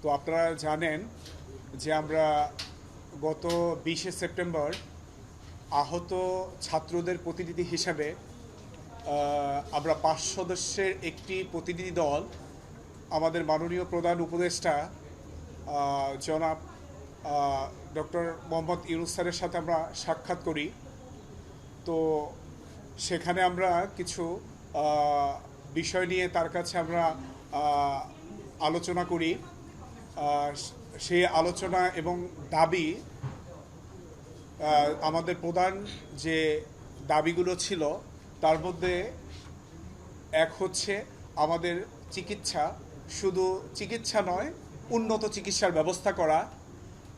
তো আপনারা জানেন যে আমরা গত বিশে সেপ্টেম্বর আহত ছাত্রদের প্রতিনিধি হিসাবে আমরা পাঁচ সদস্যের একটি প্রতিনিধি দল, আমাদের মাননীয় প্রধান উপদেষ্টা জনাব ডক্টর মোহাম্মদ ইউনুস স্যারের সাথে আমরা সাক্ষাৎ করি। তো সেখানে আমরা কিছু বিষয় নিয়ে তার কাছে আমরা আলোচনা করি। সেই আলোচনা এবং দাবি আমাদের প্রধান যে দাবিগুলো ছিল, তার মধ্যে এক হচ্ছে আমাদের চিকিৎসা। শুধু চিকিৎসা নয়, উন্নত চিকিৎসার ব্যবস্থা করা।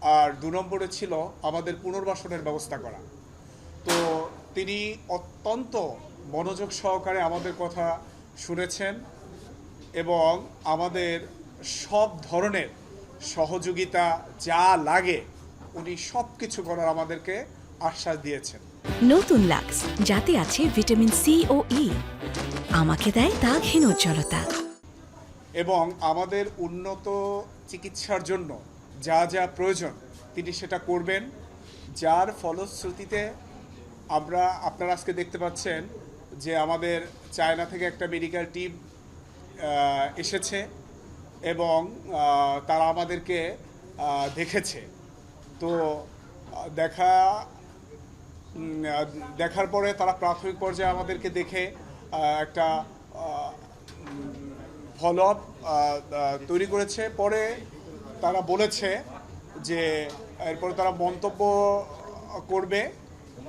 আর দু নম্বরে ছিল আমাদের পুনর্বাসনের ব্যবস্থা করা। তো তিনি অত্যন্ত মনোযোগ সহকারে আমাদের কথা শুনেছেন এবং আমাদের সব ধরনের সহযোগিতা যা লাগে উনি সব কিছু করার আমাদেরকে আশ্বাস দিয়েছেন। নতুন লাক্স যাতে আছে ভিটামিন সি ও ই। আমাকে দেয় দাগহীন উজ্জ্বলতা এবং আমাদের উন্নত চিকিৎসার জন্য যা যা প্রয়োজন তিনি সেটা করবেন। যার ফলশ্রুতিতে আমরা আপনারা আজকে দেখতে পাচ্ছেন যে আমাদের চায়না থেকে একটা মেডিকেল টিম এসেছে। এবং তারা আমাদেরকে দেখেছে। তো, দেখা দেখার পরে তারা প্রাথমিক পর্যায়ে আমাদেরকে দেখে একটা ফলো তৈরি করেছে। পরে তারা বলেছে যে, এরপরে তারা মন্তব্য করবে।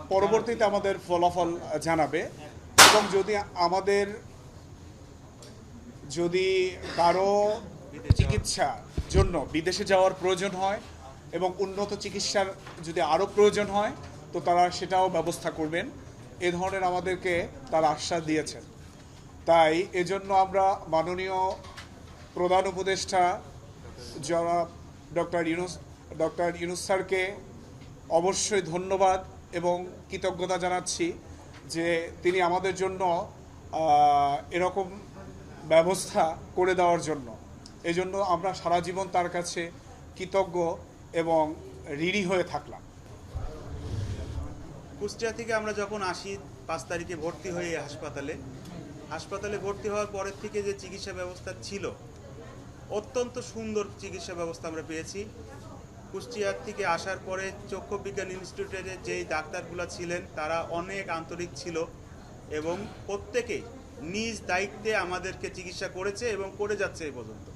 পরবর্তীতে আমাদের ফলাফল জানাবে। এবং যদি আমাদের, যদি কারও চিকিৎসার জন্য বিদেশে যাওয়ার প্রয়োজন হয় এবং উন্নত চিকিৎসার যদি আরও প্রয়োজন হয়, তো তারা সেটাও ব্যবস্থা করবেন। এ ধরনের আমাদেরকে তারা আশ্বাস দিয়েছেন। তাই এজন্য আমরা মাননীয় প্রধান উপদেষ্টা জনাব ডক্টর ইউনুস ডক্টর ইউনুস স্যারকে অবশ্যই ধন্যবাদ এবং কৃতজ্ঞতা জানাচ্ছি যে তিনি আমাদের জন্য এরকম ব্যবস্থা করে দেওয়ার জন্য। এজন্য আমরা সারা জীবন তার কাছে কৃতজ্ঞ এবং ঋণী হয়ে থাকলাম। কুষ্টিয়া থেকে আমরা যখন আসি, পাঁচ তারিখে ভর্তি হয়ে এই হাসপাতালে। হাসপাতালে ভর্তি হওয়ার পরের থেকে যে চিকিৎসা ব্যবস্থা ছিল, অত্যন্ত সুন্দর চিকিৎসা ব্যবস্থা আমরা পেয়েছি। কুষ্টিয়ার থেকে আসার পরে চক্ষু বিজ্ঞান ইনস্টিটিউটের যেই ডাক্তারগুলো ছিলেন, তারা অনেক আন্তরিক ছিল এবং প্রত্যেকেই নিজ দায়িত্বে আমাদেরকে চিকিৎসা করেছে এবং করে যাচ্ছে এই পর্যন্ত।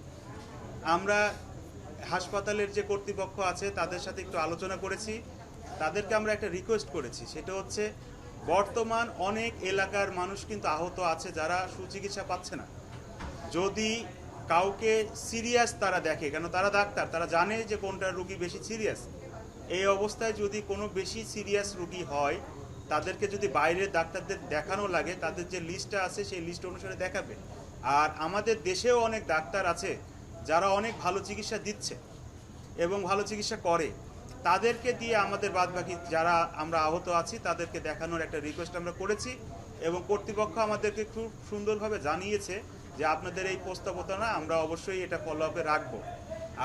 আমরা হাসপাতালের যে কর্তৃপক্ষ আছে, তাদের সাথে একটু আলোচনা করেছি। তাদেরকে আমরা একটা রিকোয়েস্ট করেছি। সেটা হচ্ছে, বর্তমান অনেক এলাকার মানুষ কিন্তু আহত আছে যারা সুচিকিৎসা পাচ্ছে না। যদি কাউকে সিরিয়াস তারা দেখে, কেন তারা ডাক্তার, তারা জানে যে কোনটা রুগী বেশি সিরিয়াস এই অবস্থায় যদি কোনো বেশি সিরিয়াস রুগী হয়, তাদেরকে যদি বাইরের ডাক্তারদের দেখানো লাগে, তাদের যে লিস্টটা আছে, সেই লিস্ট অনুসারে দেখাবে। আর আমাদের দেশেও অনেক ডাক্তার আছে যারা অনেক ভালো চিকিৎসা দিচ্ছে এবং ভালো চিকিৎসা করে, তাদেরকে দিয়ে আমাদের বাদবাকি যারা আমরা আহত আছি, তাদেরকে দেখানোর একটা রিকোয়েস্ট আমরা করেছি এবং কর্তৃপক্ষ আমাদেরকে খুব সুন্দরভাবে জানিয়েছে যে আপনাদের এই প্রস্তাবনা আমরা অবশ্যই এটা ফলো আপে রাখব।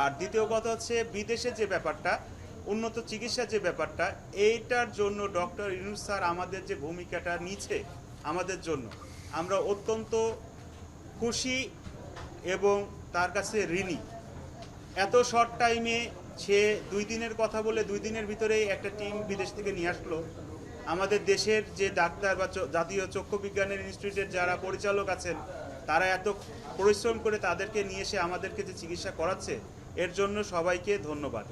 আর দ্বিতীয় কথা হচ্ছে, বিদেশে যে ব্যাপারটা, উন্নত চিকিৎসার যে ব্যাপারটা, এইটার জন্য ডক্টর ইউনুস স্যার আমাদের যে ভূমিকাটা নিচ্ছে আমাদের জন্য, আমরা অত্যন্ত খুশি এবং তার কাছে ঋণী। এত শর্ট টাইমে সে দুই দিনের কথা বলে দুই দিনের ভিতরেই একটা টিম বিদেশ থেকে নিয়ে আসলো। আমাদের দেশের যে ডাক্তার বা জাতীয় চক্ষু বিজ্ঞানের ইনস্টিটিউটের যারা পরিচালক আছেন, তারা এত পরিশ্রম করে তাদেরকে নিয়ে এসে আমাদেরকে যে চিকিৎসা করাচ্ছে, এর জন্য সবাইকে ধন্যবাদ।